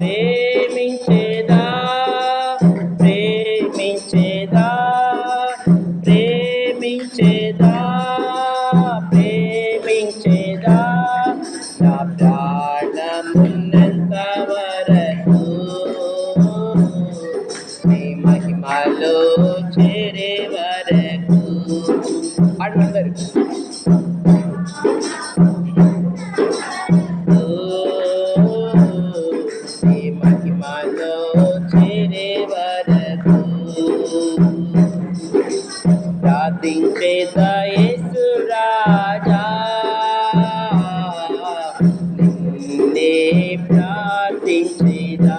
ప్రేమించేదా? ప్రేమించేదా? ప్రేమించేదా? ప్రేమించేదా? నా ప్రాణమున్నంత వరకు నీ మహిమలో చేరే ప్రార్థించేదా రాజా. నిన్నే ప్రార్థించేదా.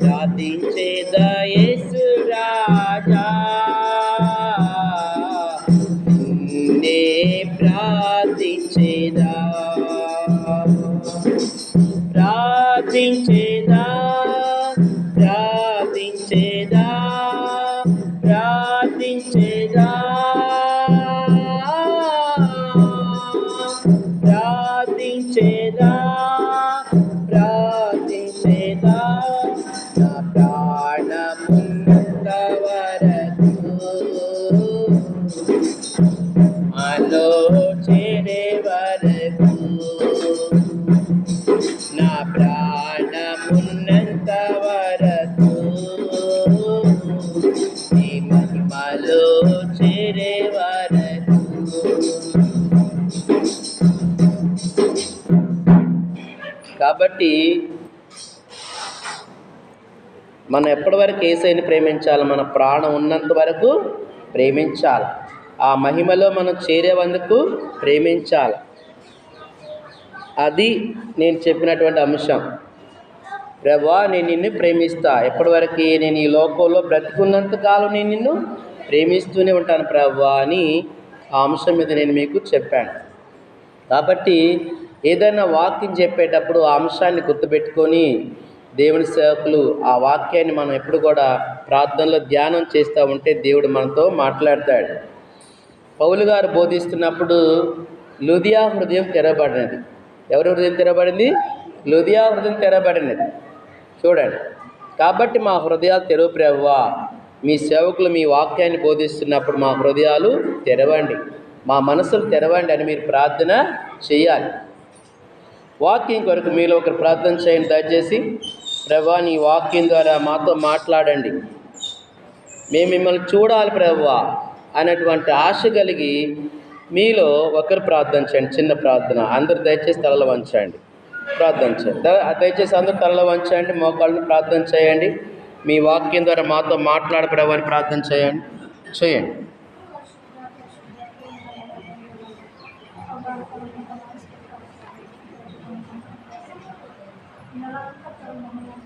ప్రార్థించేదా యేసు రాజా. నిన్నే ప్రార్థించేదా. ప్రార్థించేదా. ప్రార్థించేదా కాబట్టి మనం ఎప్పటి వరకు ఏసైని ప్రేమించాలి? మన ప్రాణం ఉన్నంత వరకు ప్రేమించాలి. ఆ మహిమలో మనం చేరేవందుకు ప్రేమించాలి. అది నేను చెప్పినటువంటి అంశం. ప్రభా నేను నిన్ను ప్రేమిస్తా. ఎప్పటి వరకు నేను ఈ లోకంలో బ్రతికున్నంత కాలం నేను నిన్ను ప్రేమిస్తూనే ఉంటాను ప్రభా అని ఆ అంశం మీద నేను మీకు చెప్పాను. కాబట్టి ఏదైనా వాక్యం చెప్పేటప్పుడు ఆ అంశాన్ని గుర్తుపెట్టుకొని దేవుని సేవకులు ఆ వాక్యాన్ని మనం ఎప్పుడు కూడా ప్రార్థనలో ధ్యానం చేస్తూ ఉంటే దేవుడు మనతో మాట్లాడతాడు. పౌలు గారు బోధిస్తున్నప్పుడు లుదియా హృదయం తెరబడినది. ఎవరి హృదయం తెరబడింది? లుదియా హృదయం తెరబడినది. చూడండి. కాబట్టి మా హృదయాలు తెరువు ప్రవ్వా మీ సేవకులు మీ వాక్యాన్ని బోధిస్తున్నప్పుడు మా హృదయాలు తెరవండి. మా మనసులు తెరవండి అని మీరు ప్రార్థన చేయాలి. వాక్యం కొరకు మీలో ఒకరు ప్రార్థన చేయండి. దయచేసి ప్రభా నీ వాక్యం ద్వారా మాతో మాట్లాడండి. మేము మిమ్మల్ని చూడాలి ప్రభా అనేటువంటి ఆశ కలిగి మీలో ఒకరు ప్రార్థన చేయండి. చిన్న ప్రార్థన. అందరు దయచేసి తలలు వంచండి. ప్రార్థన చేయండి. దయచేసి అందరు తలలు వంచండి. మోకాళ్ళని ప్రార్థన చేయండి. మీ వాక్యం ద్వారా మాతో మాట్లాడపడవని ప్రార్థన చేయండి. చేయండి. Dalam 么